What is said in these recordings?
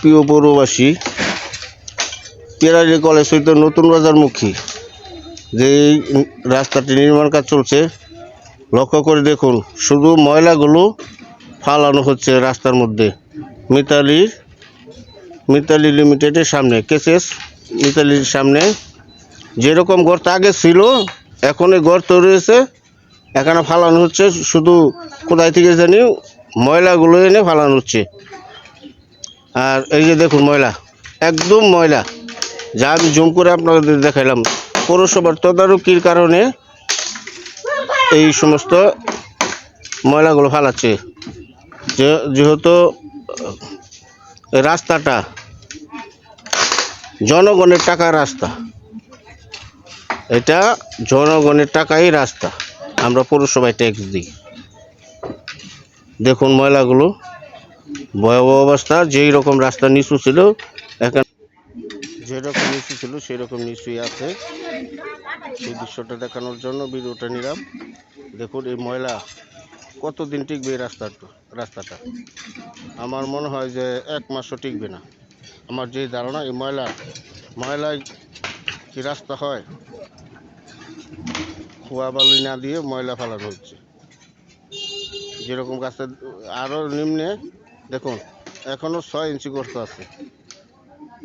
প্রিয় পৌরবাসী পেরারি কলেজ হইতে নতুন বাজারমুখী। যে রাস্তাটি নির্মাণ কাজ চলছে, লক্ষ্য করে দেখুন, শুধু ময়লাগুলো ফালানো হচ্ছে রাস্তার মধ্যে। মিতালির, মিতালি লিমিটেডের সামনে কেসেস মিতালির সামনে। যেরকম গর্ত আগে ছিল, এখন এই গর্ত রয়েছে, এখানে ফালানো হচ্ছে, শুধু কোথায় থেকে জানি ময়লাগুলো এনে ফালানো হচ্ছে। আর এই যে দেখুন ময়লা, একদম ময়লা। যা আমি জুম করে আপনাদের দেখাইলাম, পৌরসভার তদারকির কারণে এই সমস্ত ময়লাগুলো ফালাচ্ছে। যেহেতু রাস্তাটা জনগণের টাকার রাস্তা, এটা জনগণের টাকাই রাস্তা। আমরা পৌরসভায় ট্যাক্স দিই। দেখুন ময়লাগুলো। ভয়াবহ অবস্থা, যেই রকম রাস্তা নিচু ছিল, এখন যেরকম নিচু ছিল সেই রকম নিচুই আছে। সেই দৃশ্যটা দেখানোর জন্য ভিডিওটা নিলাম। দেখুন, এই ময়লা কতদিন টিকবে এই রাস্তাটা রাস্তাটা? আমার মনে হয় যে এক মাসও টিকবে না। আমার যে ধারণা, এই ময়লা, ময়লায় কি রাস্তা হয়? খোয়া বালু না দিয়ে ময়লা ফেলানো হচ্ছে। যেরকম গাছে আরও নিম্নে দেখুন এখনও ছয় ইঞ্চি গর্ত আছে।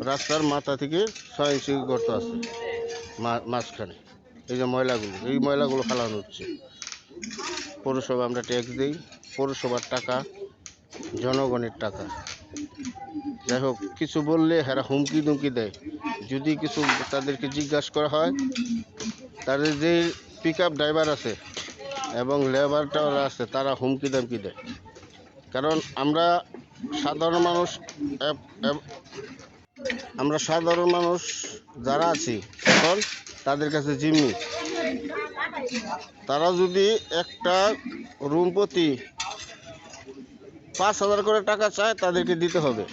রাস্তার মাথা থেকে ছয় ইঞ্চি গর্ত আছে মাঝখানে। এই যে ময়লাগুলো, এই ময়লাগুলো ফেলানো হচ্ছে। পৌরসভা আমরা ট্যাক্স দিই, পৌরসভার টাকা, জনগণের টাকা। যাই হোক, কিছু বললে হেরা হুমকি দুমকি দেয়। যদি কিছু তাদেরকে জিজ্ঞাসা করা হয়, তাদের যে পিক ড্রাইভার আছে এবং লেবারটা আছে, তারা হুমকি দামকি দেয়। কারণ আমরা সাধারণ মানুষ আমরা সাধারণ মানুষ যারা আছি এখন তাদের কাছে জিম্মি। তারা যদি একটা রুম প্রতি পাঁচ হাজার করে টাকা চায়, তাদেরকে দিতে হবে।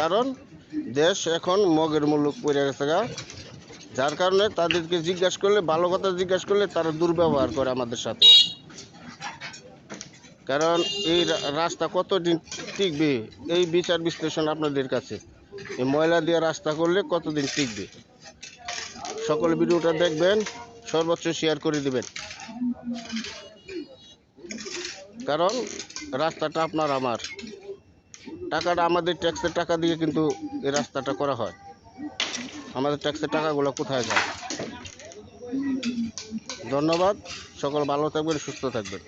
কারণ দেশ এখন মগের মুলুক পড়ে গেছে গা। যার কারণে তাদেরকে জিজ্ঞাসা করলে, ভালো কথা জিজ্ঞাসা করলে তারা দুর্ব্যবহার করে আমাদের সাথে। কারণ এই রাস্তা কতদিন টিকবে? এই বিচার বিশ্লেষণ আপনাদের কাছে। এই ময়লা দিয়ে রাস্তা করলে কতদিন টিকবে? সকলে ভিডিওটা দেখবেন, সর্বোচ্চ শেয়ার করে দিবেন। কারণ রাস্তাটা আপনার আমার। টাকাটা আমাদের ট্যাক্সের টাকা দিয়ে কিন্তু এই রাস্তাটা করা হয়। আমাদের ট্যাক্সের টাকাগুলো কোথায় যায়? ধন্যবাদ, সকল ভালো থাকবেন, সুস্থ থাকবেন।